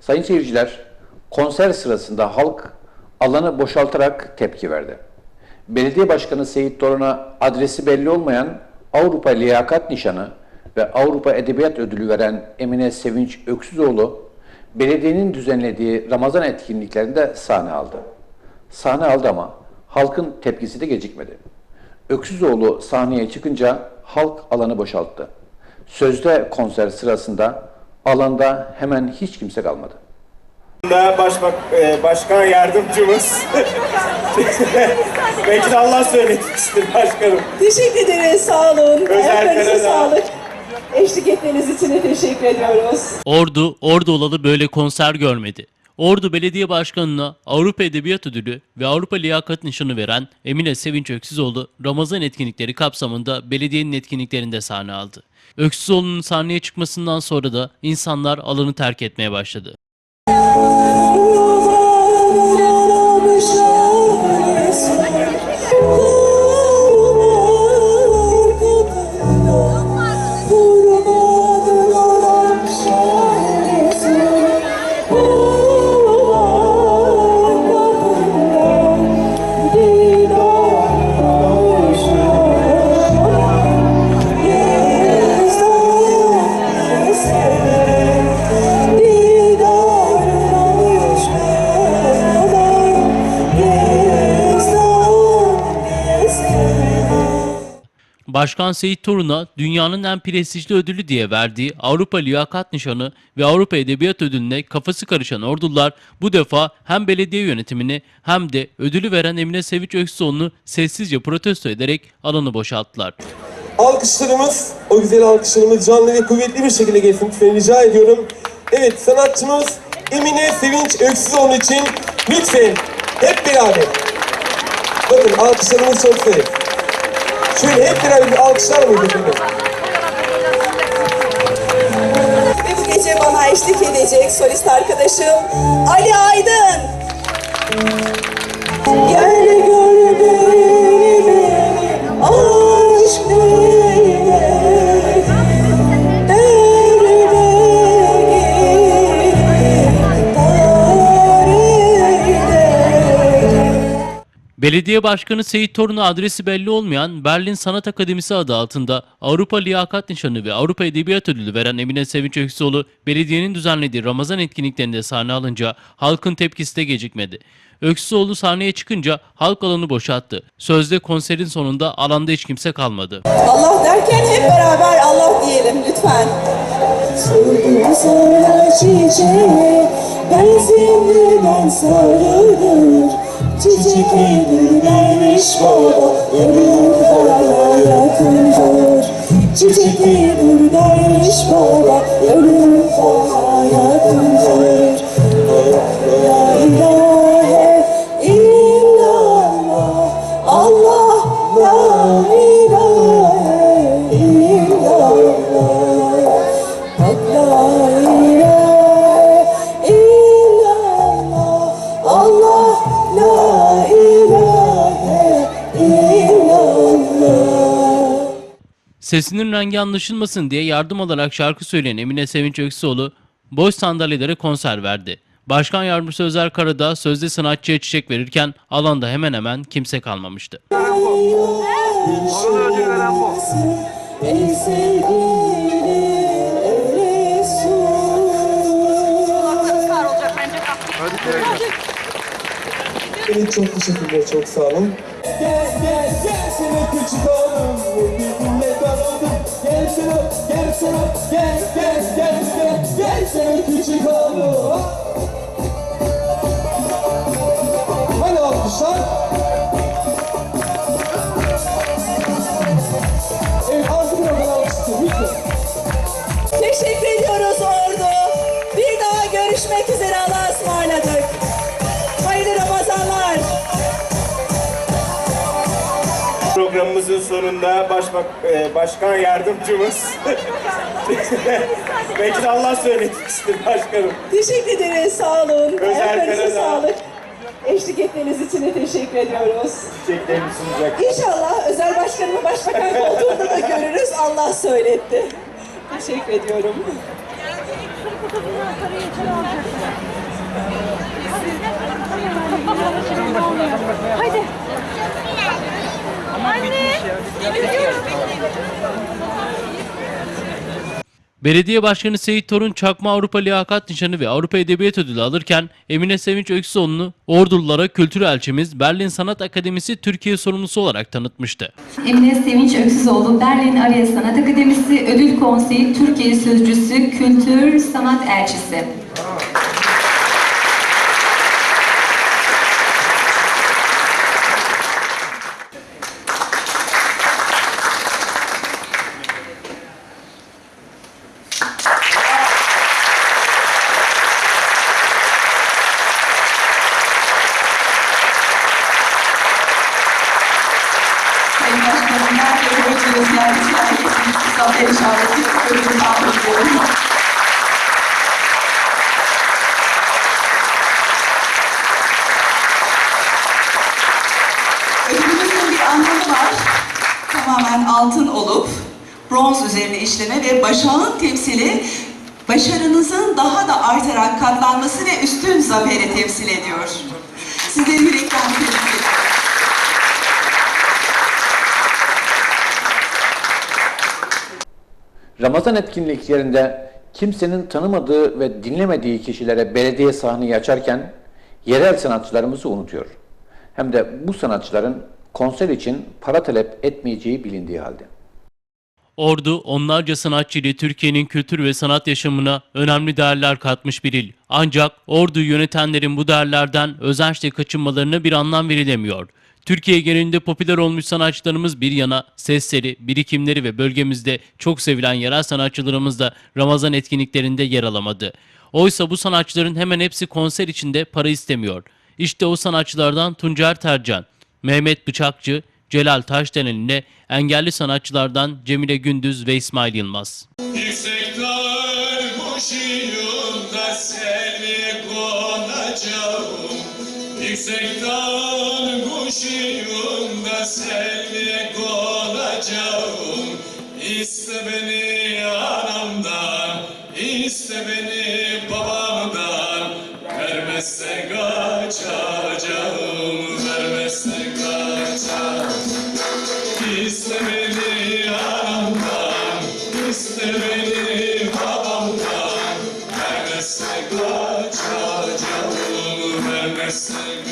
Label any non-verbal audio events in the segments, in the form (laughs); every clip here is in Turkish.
Sayın seyirciler, konser sırasında halk alanı boşaltarak tepki verdi. Belediye Başkanı Seyit Torun'a adresi belli olmayan Avrupa Liyakat Nişanı ve Avrupa Edebiyat Ödülü veren Emine Sevinç Öksüzoğlu, belediyenin düzenlediği Ramazan etkinliklerinde sahne aldı. Sahne aldı ama halkın tepkisi de gecikmedi. Öksüzoğlu sahneye çıkınca halk alanı boşalttı. Sözde konser sırasında alanda hemen hiç kimse kalmadı. başbak, e, başkan yardımcımız. (laughs) Belki de Allah söyletmiştir başkanım. Teşekkür ederiz, sağ olun. Özel Ayaklarınıza sağlık. Eşlik ettiğiniz için de teşekkür ediyoruz. Ordu, Ordu olalı böyle konser görmedi. Ordu Belediye Başkanı'na Avrupa Edebiyat Ödülü ve Avrupa Liyakat Nişanı veren Emine Sevinç Öksüzoğlu, Ramazan etkinlikleri kapsamında belediyenin etkinliklerinde sahne aldı. Öksüzoğlu'nun sahneye çıkmasından sonra da insanlar alanı terk etmeye başladı. Başkan Seyit Torun'a dünyanın en prestijli ödülü diye verdiği Avrupa Liyakat Nişanı ve Avrupa Edebiyat Ödülü'ne kafası karışan ordular bu defa hem belediye yönetimini hem de ödülü veren Emine Sevinç Öksüzoğlu'nu sessizce protesto ederek alanı boşalttılar. Alkışlarımız, o güzel alkışlarımız canlı ve kuvvetli bir şekilde gelsin lütfen rica ediyorum. Evet sanatçımız Emine Sevinç Öksüzoğlu için lütfen hep beraber. Bakın alkışlarımız çok güzel. Şöyle hep beraber alkışlar mıyız efendim? Ve bu gece bana eşlik edecek solist arkadaşım Ali Aydın. Gel gör Belediye Başkanı Seyit Torun'a adresi belli olmayan Berlin Sanat Akademisi adı altında Avrupa Liyakat Nişanı ve Avrupa Edebiyat Ödülü veren Emine Sevinç Öksüzoğlu, belediyenin düzenlediği Ramazan etkinliklerinde sahne alınca halkın tepkisi de gecikmedi. Öksüzoğlu sahneye çıkınca halk alanı boşalttı. Sözde konserin sonunda alanda hiç kimse kalmadı. Allah derken hep beraber Allah diyelim lütfen. Sana çiçeğe Benzinliden sarılır Çiçeklidir derviş baba Ölüm bana yakındır Çiçeklidir derviş baba Ölüm bana yakındır Sesinin rengi anlaşılmasın diye yardım alarak şarkı söyleyen Emine Sevinç Öksüoğlu boş sandalyelere konser verdi. Başkan Yardımcısı Özer Karadağ sözde sanatçıya çiçek verirken alanda hemen hemen kimse kalmamıştı. Ey Evet çok teşekkürler, çok sağ olun. Gel gel gel seni küçük oğlum, birbirine dalalım. Gel sana, gel sana, gel gel gel gel, gel seni küçük oğlum. sonunda başbak, e, başkan yardımcımız. (laughs) Belki de Allah söylemiştir başkanım. Teşekkür ederiz, sağ olun. Ayaklarınıza sağlık. Eşlik etmeniz için de teşekkür ediyoruz. Çiçeklerimi sunacak. İnşallah özel başkanımı başbakan koltuğunda da görürüz. Allah söyletti. Teşekkür ediyorum. Hadi. Belediye Başkanı Seyit Torun Çakma Avrupa Liyakat Nişanı ve Avrupa Edebiyat Ödülü alırken Emine Sevinç Öksoğlu'nu Ordululara Kültür Elçimiz Berlin Sanat Akademisi Türkiye sorumlusu olarak tanıtmıştı. Emine Sevinç Öksoğlu Berlin Arya Sanat Akademisi Ödül Konseyi Türkiye Sözcüsü Kültür Sanat Elçisi. Ödülümüzün bir anlamı var. Tamamen altın olup bronz üzerine işleme ve başağın temsili başarınızın daha da artarak katlanması ve üstün zaferi temsil ediyor. Sizleri yürekten tebrik ediyorum. Ramazan etkinliklerinde kimsenin tanımadığı ve dinlemediği kişilere belediye sahneyi açarken yerel sanatçılarımızı unutuyor. Hem de bu sanatçıların konser için para talep etmeyeceği bilindiği halde. Ordu onlarca sanatçı ile Türkiye'nin kültür ve sanat yaşamına önemli değerler katmış bir il. Ancak Ordu yönetenlerin bu değerlerden özençle kaçınmalarına bir anlam verilemiyor. Türkiye genelinde popüler olmuş sanatçılarımız bir yana sesleri, birikimleri ve bölgemizde çok sevilen yerel sanatçılarımız da Ramazan etkinliklerinde yer alamadı. Oysa bu sanatçıların hemen hepsi konser içinde para istemiyor. İşte o sanatçılardan Tuncer Tercan, Mehmet Bıçakçı, Celal Taşdelen'le engelli sanatçılardan Cemile Gündüz ve İsmail Yılmaz. Yüksek dağ kuşuyum seni konacağım Yüksek dağ kuşuyum seni konacağım İste beni anamdan, iste beni babamdan. Vermezse kaçacağım, vermezse kaçacağım. İste beni anamdan, iste beni babamdan. Vermezse kaçacağım, vermezse kaçacağım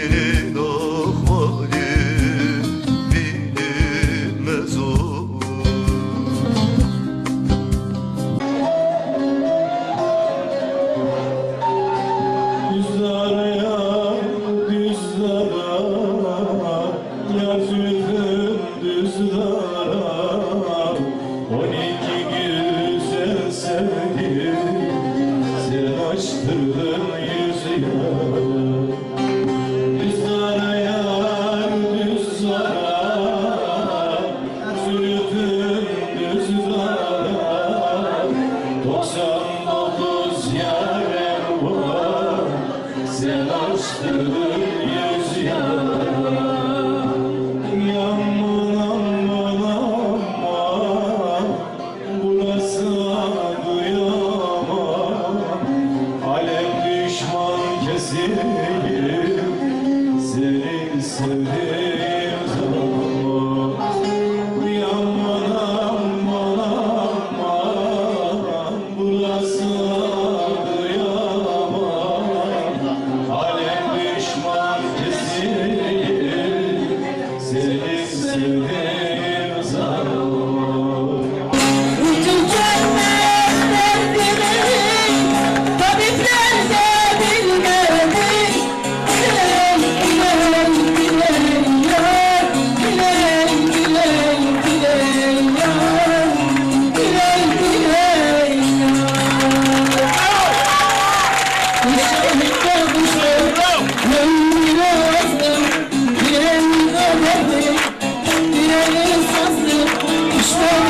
Dertlerin dostum yüz yana Christ.